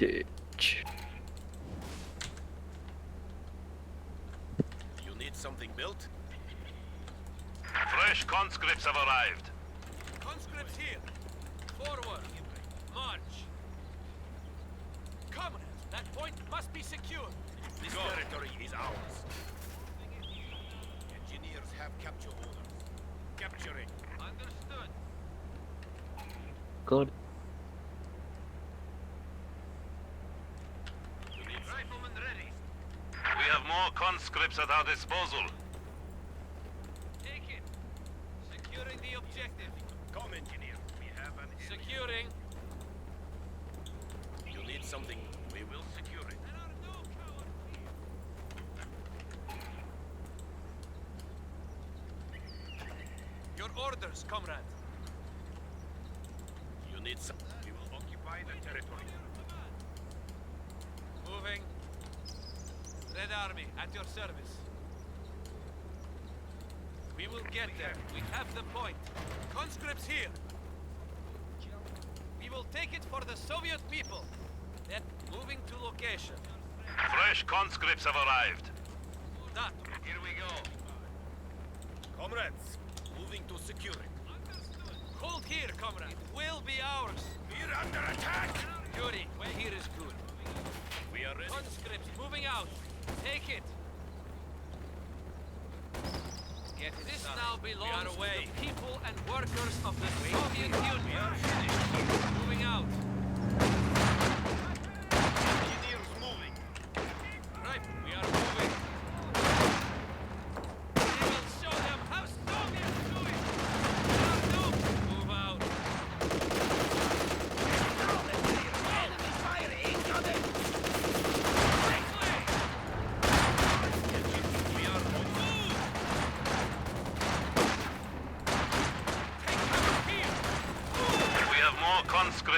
Advantage. You need something built? Fresh conscripts have arrived. Conscripts here. Forward. March. Comrades, that point must be secured. This territory is ours. Engineers have capture orders. Capturing. Understood. Good. You need riflemen ready. We have more conscripts at our disposal. Take it. Securing the objective. Come, engineer. We have an Securing. You need something. We will secure it. There are no cowards Your orders, comrade. You need some. We will occupy the territory. Moving. Red Army, at your service. We will get there. We have the point. Conscripts here. We will take it for the Soviet people. Then moving to location. Fresh conscripts have arrived. That. Here we go. Comrades, moving to secure it. Hold here, comrade. It will be ours. We're under attack. Yuri, wait here is good. We are ready. Conscripts moving out. Take it. Get it this now belongs to the people and workers of the Soviet Union. Moving out.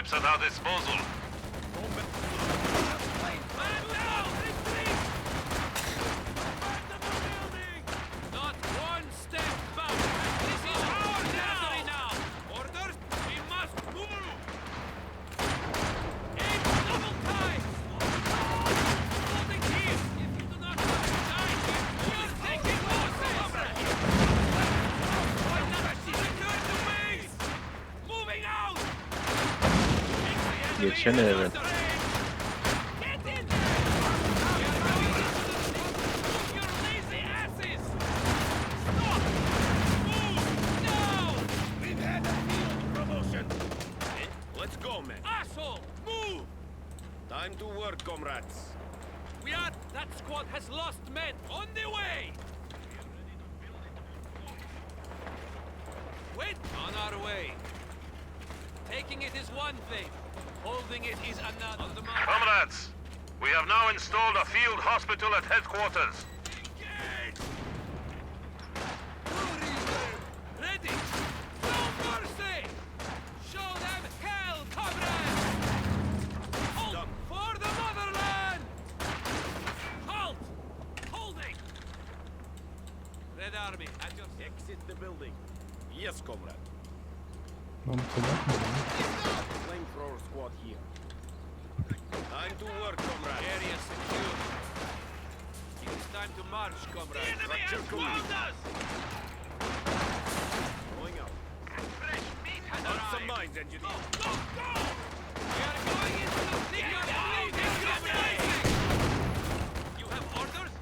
Conscripts at our disposal. Asshole! Move! Time to work, comrades! We are... That squad has lost men! On the way! Wait! On our way! Taking it is one thing. Holding it is another. On. Comrades, we have now installed a field hospital at headquarters. Engage! Ready! No mercy! Show them hell, comrades! Halt! For the motherland! Halt! Holding! Red Army, at your... Exit the building. Yes, comrade. Lan bu mı? Flamethrower squad here. Time to work, comrade. Area secure. It's time to march, comrade. The enemy has found us! Going out. Fresh meat has On some mines, engineer. Go, go, go! We are going into the thick of bleeding You have orders?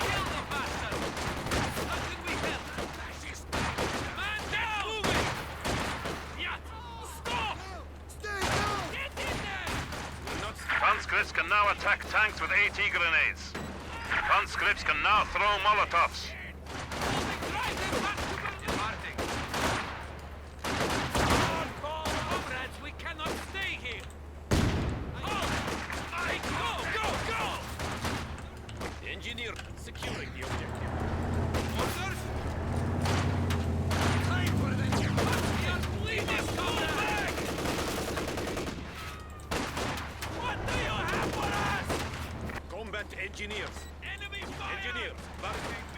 Kill the bastard! How can we help? Man down! Moving! Yat! Stop! Stay down! Get in there! We're not Conscripts can now attack tanks with AT grenades. Conscripts can now throw Molotovs. Moving right and back to the departing. On call, comrades, we cannot stay here. Halt! I go, go, go! Engineer, securing the objective. Orders? Time for them. We are bleeding, comrade! What do you have for us? Combat engineers. Enemy fire! Engineers, barricade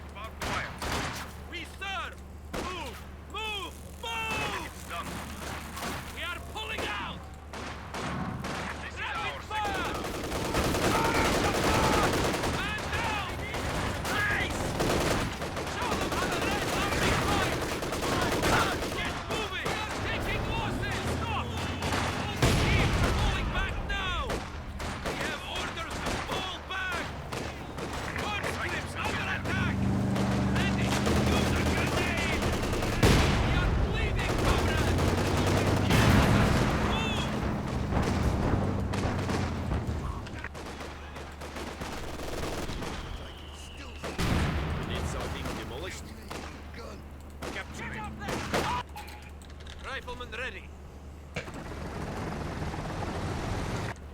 Rifleman ready.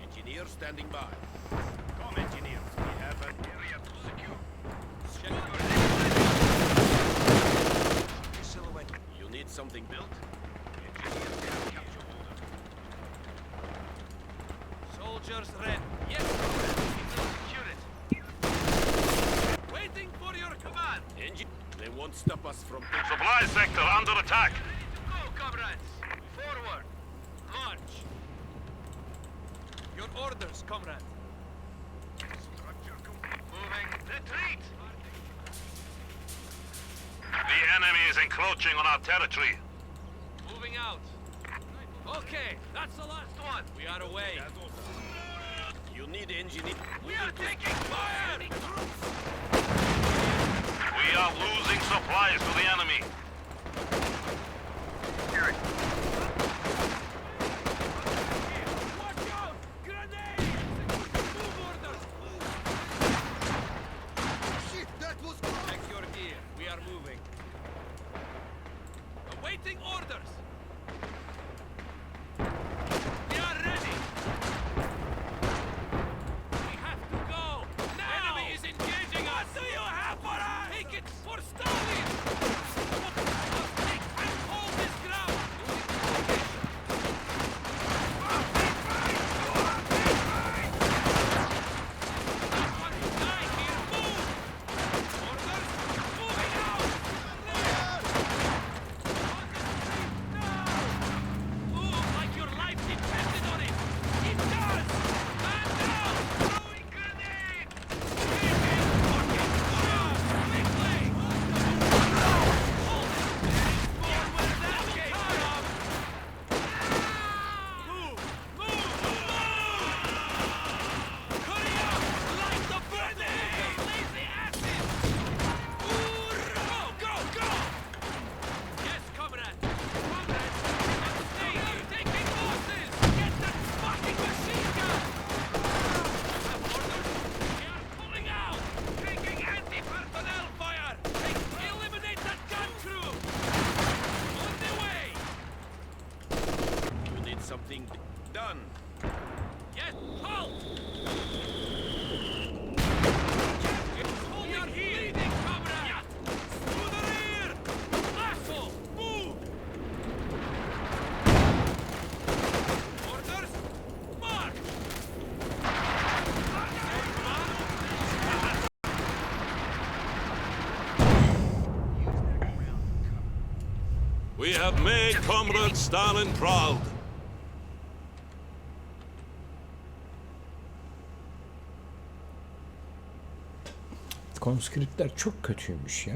Engineer standing by. Come. We have an area to secure. You need something built? Soldiers ready. Yes, Secure it. Waiting for your command. Engine. They won't stop us from... Supply sector under attack. Forward. Launch. Your orders, comrade. Structure complete. Moving. Retreat. The enemy is encroaching on our territory. Moving out. Okay, that's the last one. We are away. As ordered. You need engineer. We are taking fire! We are losing supplies to the enemy. Watch We have made Comrade Stalin proud. Konskriptler çok kötüymüş ya.